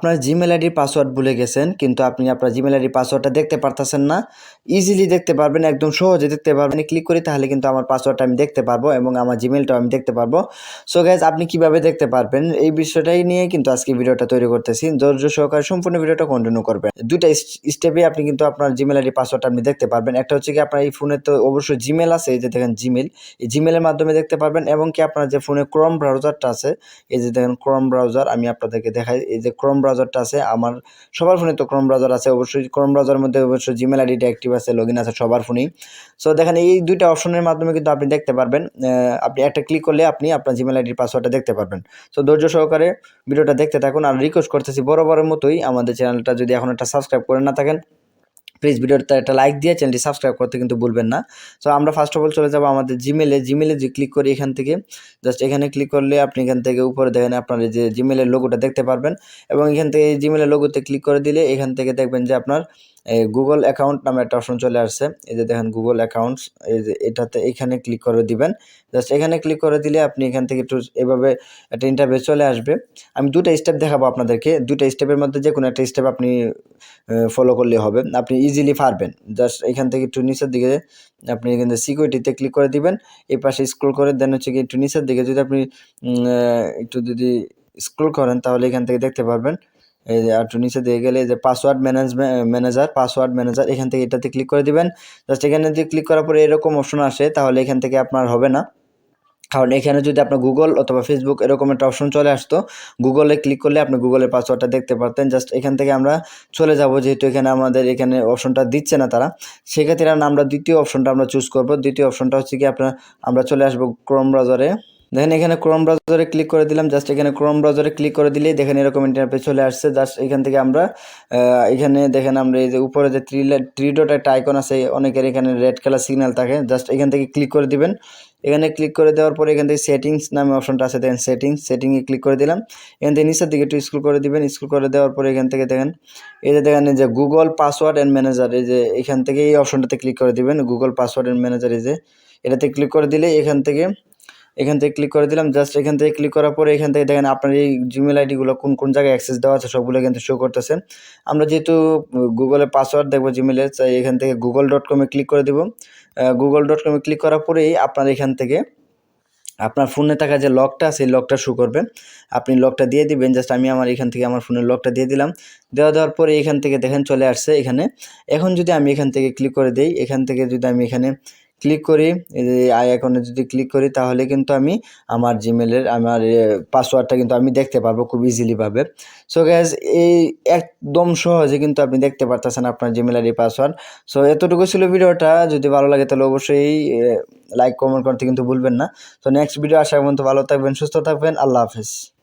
আপনার জিমেল আইডির পাসওয়ার্ড ভুলে গেছেন, কিন্তু আপনি আপনার জিমেল আইডির পাসওয়ার্ডটা দেখতে পারতেছেন না। ইজিলি দেখতে পারবেন, একদম সহজে দেখতে পারবেন। ক্লিক করি তাহলে কিন্তু আমার পাসওয়ার্ডটা আমি দেখতে পারব এবং আমার জিমেলটাও আমি দেখতে পারব। সো গ্যাস আপনি কীভাবে দেখতে পারবেন? এই বিষয়টাই নিয়ে কিন্তু আজকে ভিডিওটা তৈরি করতেছি। ধৈর্য সহকারে সম্পূর্ণ ভিডিওটা কন্টিনিউ করবেন। দুইটা স্টেপে আপনি কিন্তু আপনার জিমেল আইডি পাসওয়ার্ডটা আপনি দেখতে পারবেন। একটা হচ্ছে কি আপনার এই ফোনে তো অবশ্যই জিমেল আছে, এই যে দেখেন জিমেল এই জিমেলের মাধ্যমে দেখতে পারবেন এবং কি আপনার যে ফোনে ক্রম ব্রাউজারটা আছে, এই যে দেখেন ক্রম ব্রাউজার আমি আপনাদেরকে দেখাই, এই যে ক্রোম ব্রাউজারটা আছে, আমার সবার ফোনে তো ক্রোম ব্রাউজার আছে, অবশ্যই ক্রোম ব্রাউজারের মধ্যে অবশ্যই জিমেল আইডিটা অ্যাক্টিভ আছে লগ আছে সবার ফোনেই। সো দেখেন এই দুইটা অপশনের মাধ্যমে কিন্তু আপনি দেখতে পারবেন আপনি একটা ক্লিক করলে আপনি আপনার জিমেল আইডির পাসওয়ার্ডটা দেখতে পারবেন। সো ধৈর্য সহকারে ভিডিওটা দেখতে থাকুন, আর রিকোয়েস্ট করতেছি বরাবরের মতোই আমাদের চ্যানেলটা যদি এখন একটা সাবস্ক্রাইব করে না থাকেন প্লিজ ভিডিওটা একটা লাইক দিয়ে চ্যানেলটি সাবস্ক্রাইব করতে কিন্তু ভুলবেন না। সো আমরা ফার্স্ট অফ অল চলে যাব আমাদের জিমেলে জিমেলে যে ক্লিক করি এখান থেকে জাস্ট এখানে ক্লিক করলে আপনি এখান থেকে উপরে দেখেন আপনার যে জিমেলের লোগোটা দেখতে পারবেন এবং এখান থেকে জিমেলের লোগোতে ক্লিক করে দিলে এখান থেকে দেখবেন যে আপনার গুগল অ্যাকাউন্ট নামে একটা অপশন চলে আসছে। এই যে দেখেন গুগল অ্যাকাউন্টস এই যে এটাতে এখানে ক্লিক করে দিবেন। জাস্ট এখানে ক্লিক করে দিলে আপনি এখান থেকে একটু এভাবে একটা ইন্টারভিউ চলে আসবে। আমি দুটো স্টেপ দেখাবো আপনাদেরকে। দুটো স্টেপের মধ্যে যে কোনো একটা স্টেপ আপনি ফলো করলে হবে। আপনি ইজিলি পারবেন। জাস্ট এখান থেকে একটু নিচের দিকে আপনি এখানে সিকিউরিটিতে ক্লিক করে দিবেন। এই পাশে স্ক্রল করে দেন হচ্ছে কি একটু নিচের দিকে। যদি আপনি একটু যদি স্ক্রল করেন তাহলে এখান থেকে দেখতে পারবেন। একটু নিচে দিয়ে গেলে যে password management manager password manager এখান থেকে এটাতে ক্লিক করে দিবেন। জাস্ট এখানে যদি ক্লিক করার পরে এরকম অপশন আসে, তাহলে এখান থেকে আপনার হবে না। কারণ এখানে যদি আপনার গুগল অথবা ফেসবুক এরকম একটা অপশন চলে আসতো গুগলে ক্লিক করলে আপনি গুগলের পাসওয়ার্ডটা দেখতে পারতেন। জাস্ট এখান থেকে আমরা চলে যাব, যেহেতু এখানে আমাদের এখানে অপশনটা দিচ্ছে না তারা। সেক্ষেত্রে আমরা দ্বিতীয় অপশনটা আমরা চুজ করব। দ্বিতীয় অপশনটা হচ্ছে কি, আপনার আমরা চলে আসব ক্রোম ব্রাউজারে দেখেন এখানে ক্রোম ব্রাউজারে ক্লিক করে দিলাম। জাস্ট এখানে ক্রোম ব্রাউজারে ক্লিক করে দিলেই দেখেন এরকম ইন্টারপেজ চলে আসছে। জাস্ট এখান থেকে আমরা এখানে দেখেন আমরা এই যে উপরে যে থ্রি থ্রি ডট একটা আইকন আছে, অনেকের এখানে রেড কালার সিগন্যাল থাকে। জাস্ট এখান থেকে ক্লিক করে দিবেন। এখানে ক্লিক করে দেওয়ার পরে এখান থেকে সেটিংস নামে অপশনটা আছে দেখেন সেটিংস সেটিংয়ে ক্লিক করে দিলাম। এখান থেকে নিচের দিকে একটু স্ক্রল করে দিবেন। স্ক্রল করে দেওয়ার পরে এখান থেকে দেখেন, এই যে দেখেন যে গুগল পাসওয়ার্ড অ্যান্ড ম্যানেজার এই যে এখান থেকে এই অপশনটাতে ক্লিক করে দিবেন। গুগল পাসওয়ার্ড অ্যান্ড ম্যানেজার এই যে এটাতে ক্লিক করে দিলে এখান থেকে এখান থেকে ক্লিক করে দিলাম জাস্ট এখান থেকে ক্লিক করার পরে এখান থেকে দেখেন আপনার এই জিমেল আইডিগুলো কোন কোন জায়গায় অ্যাক্সেস দেওয়া আছে সবগুলো কিন্তু শো করতেছে। আমরা যেহেতু গুগলে পাসওয়ার্ড দেখব জিমেলের তাই এখান থেকে গুগল ডট কমে ক্লিক করে দেবো। গুগল ডট কমে ক্লিক করার পরেই আপনার এখান থেকে আপনার ফোনে থাকা যে লকটা সেই লকটা শো করবে আপনি লকটা দিয়ে দিবেন জাস্ট আমি আমার এখান থেকে আমার ফোনের লকটা দিয়ে দিলাম। দেওয়া দেওয়ার পরে এখান থেকে দেখেন চলে আসছে এখানে। এখন যদি আমি এখান থেকে ক্লিক করে দিই, এখান থেকে যদি আমি এখানে ক্লিক করি আই আইকনে যদি ক্লিক করি, তাহলে কিন্তু আমি আমার জিমেলের আমার পাসওয়ার্ডটা কিন্তু আমি দেখতে পারব খুব ইজিলিভাবে সো গ্যাস এই একদম সহজে কিন্তু আপনি দেখতে পারতেছেন আপনার জিমেল আইডি পাসওয়ার্ড সো এতটুকু ছিল ভিডিওটা। যদি ভালো লাগে তাহলে অবশ্যই লাইক কমেন্ট করতে কিন্তু ভুলবেন না। তো নেক্সট ভিডিও আসার পর্যন্ত ভালো থাকবেন, সুস্থ থাকবেন। আল্লাহ হাফেজ।